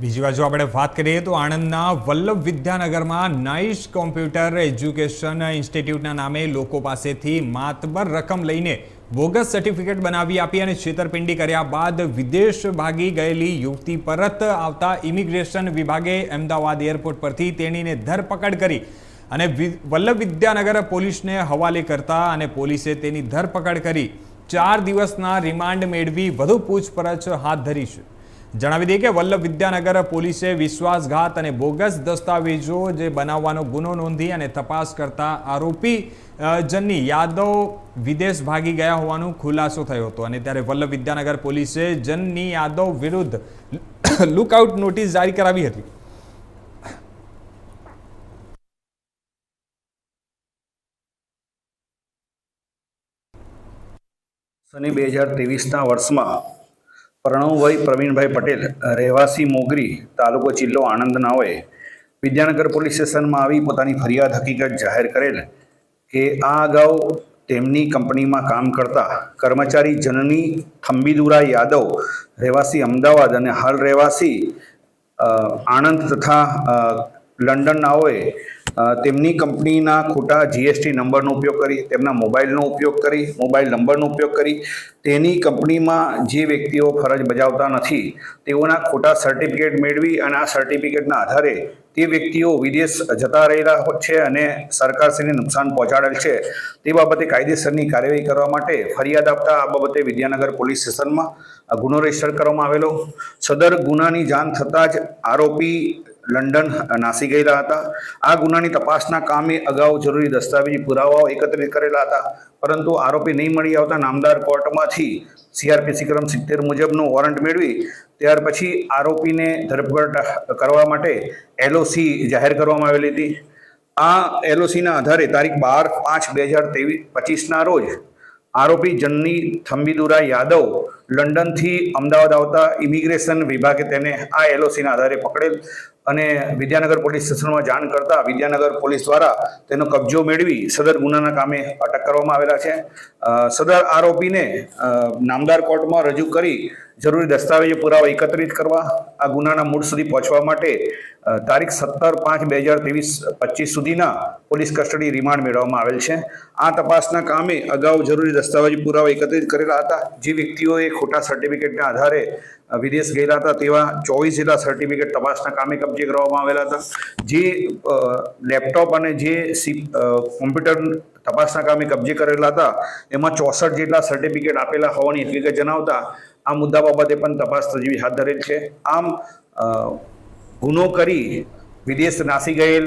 બીજી બાજુ આપણે વાત કરીએ તો આણંદના વલ્લભ વિદ્યાનગરમાં નાઇસ કોમ્પ્યુટર એજ્યુકેશન ઇન્સ્ટિટ્યૂટના નામે લોકો પાસેથી માતબર રકમ લઈને બોગસ સર્ટિફિકેટ બનાવી આપી અને છેતરપિંડી કર્યા બાદ વિદેશ ભાગી ગયેલી યુવતી પરત આવતા ઇમિગ્રેશન વિભાગે અમદાવાદ એરપોર્ટ પરથી તેણીને ધરપકડ કરી અને વલ્લભ વિદ્યાનગર પોલીસને હવાલે કરતા અને પોલીસે તેની ધરપકડ કરી. ચાર દિવસના રિમાન્ડ મેળવી વધુ પૂછપરછ હાથ ધરી છે. જણાવી દઈએ કે વલ્લભ વિદ્યાનગર પોલીસે વિશ્વાસઘાત અને બોગસ દસ્તાવેજો જે બનાવવાનો ગુનો નોંધી અને તપાસ કરતા આરોપી જનની યાદવ વિદેશ ભાગી ગયા હોવાનું ખુલાસો થયો હતો અને ત્યારે વલ્લભ વિદ્યાનગર પોલીસે જનની યાદવ વિરુદ્ધ લુકઆઉટ નોટિસ જારી કરાવી હતી. સની બે હજાર ત્રેવીસના વર્ષમાં પ્રણવભાઈ પ્રવીણભાઈ પટેલ, રહેવાસી મોગરી, તાલુકો જિલ્લો આણંદ નાઓએ વિદ્યાનગર પોલીસ સ્ટેશનમાં આવી પોતાની ફરિયાદ હકીકત જાહેર કરેલ કે આ અગાઉ તેમની કંપનીમાં કામ કરતા કર્મચારી જનની થંબીદુરા યાદવ, રહેવાસી અમદાવાદ અને હાલ રહેવાસી આણંદ તથા લંડન નાઓએ તેમની કંપનીના ખોટા જીએસટી નંબરનો ઉપયોગ કરી, તેમના મોબાઈલનો ઉપયોગ કરી, મોબાઈલ નંબરનો ઉપયોગ કરી. તેની કંપનીમાં જે વ્યક્તિઓ ફરજ બજાવતા નથી, તેઓના ખોટા સર્ટિફિકેટ મેળવી અને આ સર્ટિફિકેટના આધારે તે વ્યક્તિઓ વિદેશ જતા રહેલા છે અને સરકારશ્રીને નુકસાન પહોંચાડેલ છે. તે બાબતે કાયદેસરની કાર્યવાહી કરવા માટે ફરિયાદ આપતા આ બાબતે વિદ્યાનગર પોલીસ સ્ટેશનમાં ગુનો રજિસ્ટર કરવામાં આવેલો. સદર ગુનાની જાણ થતાં જ આરોપી લંડન નાસી ગયેલા હતા. આ ગુનાની તપાસના કામે અગાઉ જરૂરી દસ્તાવેજી પુરાવાઓ એકત્રિત કરેલા હતા. પરંતુ આરોપી નહીં મળી આવતા નામદાર કોર્ટમાંથી સીઆરપીસી ક્રમ સિત્તેર મુજબનો વોરંટ મેળવી, ત્યાર પછી આરોપીને ધરપકડ કરવા માટે એલઓસી જાહેર કરવામાં આવેલી હતી. આ એલઓસીના આધારે તારીખ બાર પાંચ બે હજાર ત્રેવીસ પચીસના રોજ આરોપી જન્ની થંબીદુરા યાદવ લંડનથી અમદાવાદ આવતા ઇમિગ્રેશન વિભાગે તેને આ એલઓસીના આધારે પકડેલ અને વિદ્યાનગર પોલીસ સ્ટેશનમાં જાણ કરતા વિદ્યાનગર પોલીસ દ્વારા તેનો કબજો મેળવી સદર ગુનાના કામે અટક કરવામાં આવેલા છે. સદર આરોપીને નામદાર કોર્ટમાં રજૂ કરી જરૂરી દસ્તાવેજો પુરાવા એકત્રિત કરવા, આ ગુનાના મૂળ સુધી પહોંચવા માટે તારીખ સત્તર પાંચ બે હજાર ત્રેવીસ પચીસ સુધીના પોલીસ કસ્ટડી રિમાન્ડ મેળવવામાં આવેલ છે. આ તપાસના કામે અગાઉ જરૂરી દસ્તાવેજ પુરાવા એકત્રિત કરેલા હતા. જે વ્યક્તિઓએ ખોટા સર્ટિફિકેટના આધારે વિદેશ ગયેલા હતા તેવા ચોવીસ જેટલા સર્ટિફિકેટ તપાસના કામે કબજે કરવામાં આવેલા હતા. જે લેપટોપ અને જે કોમ્પ્યુટર તપાસના કામે કબજે કરેલા હતા, એમાં ચોસઠ જેટલા સર્ટિફિકેટ આપેલા હોવાની હકીકત જણાવતા આ મુદ્દા બાબતે પણ તપાસ તજવીજ હાથ ધરેલ છે. આમ ગુનો કરી વિદેશ નાસી ગયેલ